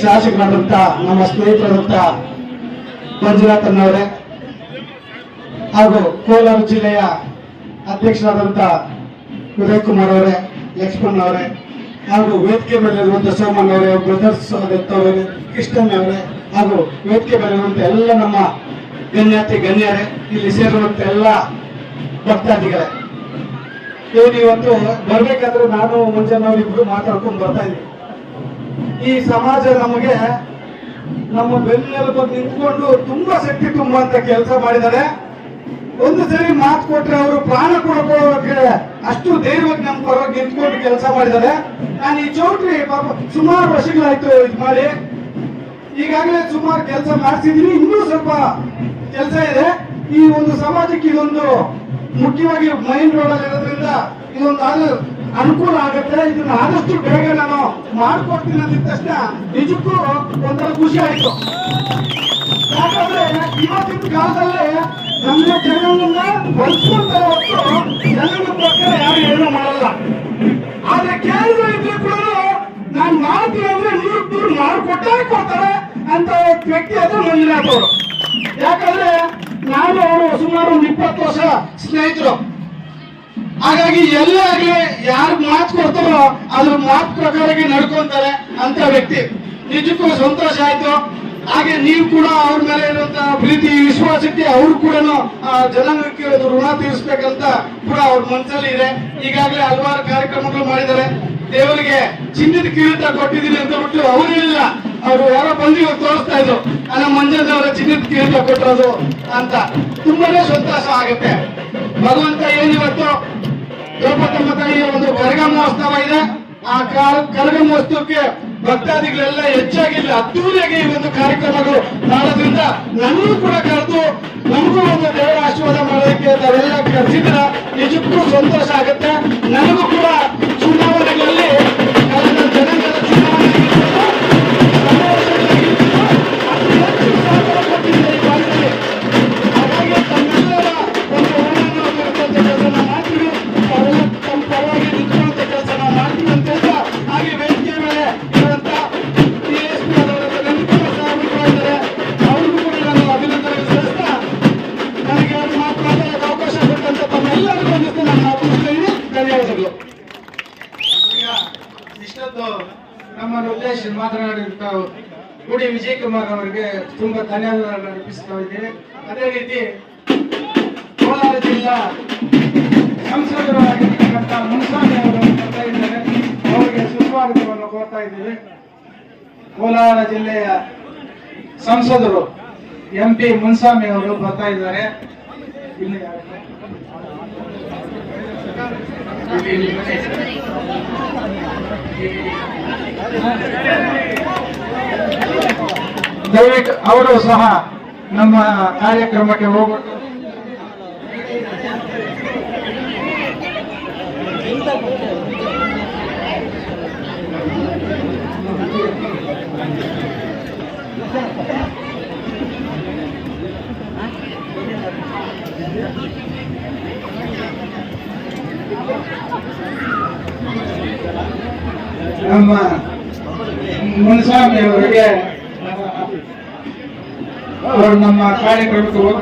ಶಾಸಕರಾದಂಥ ನಮ್ಮ ಸ್ನೇಹಿತರಾದಂಥ ಮಂಜುನಾಥನ್ನವರೇ ಹಾಗೂ ಕೋಲಾರ ಜಿಲ್ಲೆಯ ಅಧ್ಯಕ್ಷರಾದಂಥ ಉದಯ್ ಕುಮಾರ್ ಅವರೇ, ಲಕ್ಷ್ಮಣ್ ಅವರೇ, ಹಾಗೂ ವೇದಿಕೆ ಮೇಲೆ ಸೋಮನ್ ಅವರೇ, ಬ್ರದರ್ಸ್ ಅವರೇ, ಕೃಷ್ಣನ್ ಅವರೇ, ಹಾಗೂ ವೇದಿಕೆ ಮೇಲೆ ಎಲ್ಲ ನಮ್ಮ ಗಣ್ಯಾತಿ, ಗಣ್ಯರೇ, ಇಲ್ಲಿ ಸೇರುವಂಥ ಎಲ್ಲ ಭಕ್ತಾದಿಗಳೇ. ಏನು ಇವತ್ತು ಬರ್ಬೇಕಾದ್ರೆ ನಾನು, ಮುಂಜಾನೆ ಇಬ್ರು ಮಾತಾಡ್ಕೊಂಡು ಬರ್ತಾ ಇದ್ವಿ. ಈ ಸಮಾಜ ನಮಗೆ ನಮ್ಮ ಬೆನ್ನೆಲುಬು ನಿಂತ್ಕೊಂಡು ತುಂಬಾ ಶಕ್ತಿ ತುಂಬುವಂತ ಕೆಲಸ ಮಾಡಿದ್ದಾರೆ. ಒಂದು ಸರಿ ಮಾತು ಕೊಟ್ರೆ ಅವರು ಪ್ರಾಣ ಕೊಡ್ಕೊಳ್ಳೋಕೆ ಅಷ್ಟು ಧೈರ್ಯವಾಗಿ ನಮ್ಮ ಪರವಾಗಿ ನಿಂತ್ಕೊಂಡು ಕೆಲಸ ಮಾಡಿದ್ದಾರೆ. ನಾನು ಈ ಚೌಟ್ರಿ ಪಾಪ ಸುಮಾರು ವರ್ಷಗಳಾಯ್ತು ಇದು ಮಾಡಿ. ಈಗಾಗಲೇ ಸುಮಾರು ಕೆಲಸ ಮಾಡಿಸಿದೀನಿ ಇನ್ನೂ ಸ್ವಲ್ಪ ಕೆಲಸ ಇದೆ. ಈ ಒಂದು ಸಮಾಜಕ್ಕೆ ಇದೊಂದು ಮುಖ್ಯವಾಗಿ ಮೈನ್ ರೋಡ್ ಅಲ್ಲಿ ಇರೋದ್ರಿಂದ ಇದೊಂದು ಅನುಕೂಲ ಆಗುತ್ತೆ. ಇದನ್ನ ಆದಷ್ಟು ಬೇಗ ನಾನು ಮಾಡ್ಕೊಡ್ತೀನಿ ಅಂದಿದ ತಕ್ಷಣ ನಿಜಕ್ಕೂ ಒಂಥರ ಖುಷಿ ಆಯ್ತು. ಯಾಕಂದ್ರೆ ಇವತ್ತಿನ ಕಾಲದಲ್ಲಿ ನಮ್ಮ ಜನರನ್ನ ಬಳಸ್ಕೊಂತಾರೆ ಹೊತ್ತು ಪ್ರಕಾರ ಯಾರು ಏನೂ ಮಾಡಲ್ಲ. ಆದ್ರೆ ಕೇಂದ್ರ ಇದ್ರೆ ಕೂಡ ನಾನು ಮಾಡ್ತೀನಿ ಅಂದ್ರೆ ನೀವು ದೂರು ಮಾಡಿಕೊಟ್ಟೇ ಕೊಡ್ತಾರೆ ಅಂತ ವ್ಯಕ್ತಿ ಅದು ಅವರು ಯಾಕಂದ್ರೆ ನಾನು ಅವರು ಸುಮಾರು ಒಂದು ಇಪ್ಪತ್ತು ವರ್ಷ ಸ್ನೇಹಿತರು. ಹಾಗಾಗಿ ಎಲ್ಲೇ ಆಗ್ಲಿ ಯಾರು ಮಾತು ಕೊಡ್ತಾರೋ ಅದ್ರ ಮಾತು ಪ್ರಕಾರಕ್ಕೆ ನಡ್ಕೊಂತಾರೆ ಅಂತ ವ್ಯಕ್ತಿ. ನಿಜಕ್ಕೂ ಸಂತೋಷ ಆಯ್ತು. ಹಾಗೆ ನೀವು ಕೂಡ ಅವ್ರ ಮೇಲೆ ಇರುವಂತ ಪ್ರೀತಿ, ವಿಶ್ವಾಸಕ್ಕೆ ಅವ್ರು ಕೂಡ ಜನಾಂಗಕ್ಕೆ ಋಣ ತೀರಿಸ್ಬೇಕಂತ ಕೂಡ ಅವ್ರ ಮನಸ್ಸಲ್ಲಿ ಇದೆ. ಈಗಾಗಲೇ ಹಲವಾರು ಕಾರ್ಯಕ್ರಮಗಳು ಮಾಡಿದ್ದಾರೆ. ದೇವರಿಗೆ ಚಿನ್ನದ ಕಿರೀಟ ಕೊಟ್ಟಿದ್ದೀನಿ ಅಂತ ಬಿಟ್ಟು ಅವರು ಇಲ್ಲ ಅವರು ಯಾರೋ ಬಂದು ತೋರಿಸ್ತಾ ಇದ್ರು. ಅಲ್ಲ ಮಂಜನವರ ಚಿನ್ನದ ಕಿರೀಟ ಕೊಟ್ಟಿರೋದು ಅಂತ. ತುಂಬಾನೇ ಸಂತೋಷ ಆಗುತ್ತೆ. ಭಗವಂತ ಏನಿವತ್ತು ತಾಯಿಯ ಒಂದು ಕರಗ ಮಹೋತ್ಸವ ಇದೆ. ಆ ಕರಗ ಮಹೋತ್ಸವಕ್ಕೆ ಭಕ್ತಾದಿಗಳೆಲ್ಲ ಹೆಚ್ಚಾಗಿಲ್ಲ. ಅದ್ದೂರಿಯಾಗಿ ಈ ಒಂದು ಕಾರ್ಯಕ್ರಮಗಳು ಮಾಡೋದ್ರಿಂದ ನನ್ನೂ ಕೂಡ ಕರೆದು ನಮಗೂ ಒಂದು ದೇವರ ಆಶೀರ್ವಾದ ಮಾಡೋದಕ್ಕೆ ತಾವೆಲ್ಲ ಕರೆಸಿದ್ರ ನಿಜಕ್ಕೂ ಸಂತೋಷ ಆಗುತ್ತೆ. ತಮ್ಮೆಲ್ಲರಿಗೂ ಒಂದಿಷ್ಟು ನಾನು ಮಾತು ಮುಗಿಸ್ತಾ ಇದ್ದೀನಿ ಧನ್ಯವಾದಗಳು ಈಗ ಇಷ್ಟೊತ್ತು ನಮ್ಮ ಉದ್ದೇಶ ಮಾತನಾಡಿದಂತ ಗುಡಿ ವಿಜಯ್ ಕುಮಾರ್ ಅವರಿಗೆ ತುಂಬಾ ಧನ್ಯವಾದಗಳನ್ನು ಅರ್ಪಿಸ್ತಾ ಇದ್ದೇನೆ. ಅದೇ ರೀತಿ ಕೋಲಾರ ಜಿಲ್ಲಾ ಸಂಸದರಾಗಿರ್ತಕ್ಕಂಥ ಮುನ್ಸ್ವಾಮಿ ಅವರು ಬರ್ತಾ ಇದ್ದಾರೆ. ಅವರಿಗೆ ಸುಸ್ವಾಗತವನ್ನು ಕೋರ್ತಾ ಇದ್ದೀವಿ. ಕೋಲಾರ ಜಿಲ್ಲೆಯ ಸಂಸದರು ಎಂ ಪಿ ಮುನ್ಸ್ವಾಮಿ ಅವರು ಬರ್ತಾ ಇದ್ದಾರೆ. ಇಲ್ಲಿ ಯಾರಿದ್ದಾರೆ? ಇಲ್ಲಿ ಇಲ್ಲಿ ಬನ್ನಿ. ದಯವಿಟ್ಟು ಅವರು ಸಹ ನಮ್ಮ ಕಾರ್ಯಕ್ರಮಕ್ಕೆ ಹೋಗ್ಬಿಟ್ಟು ನಮ್ಮ ಮುನ್ಸ್ವಾಮಿ ಅವರಿಗೆ ಅವರು ನಮ್ಮ ಕಾರ್ಯಕ್ರಮಕ್ಕೆ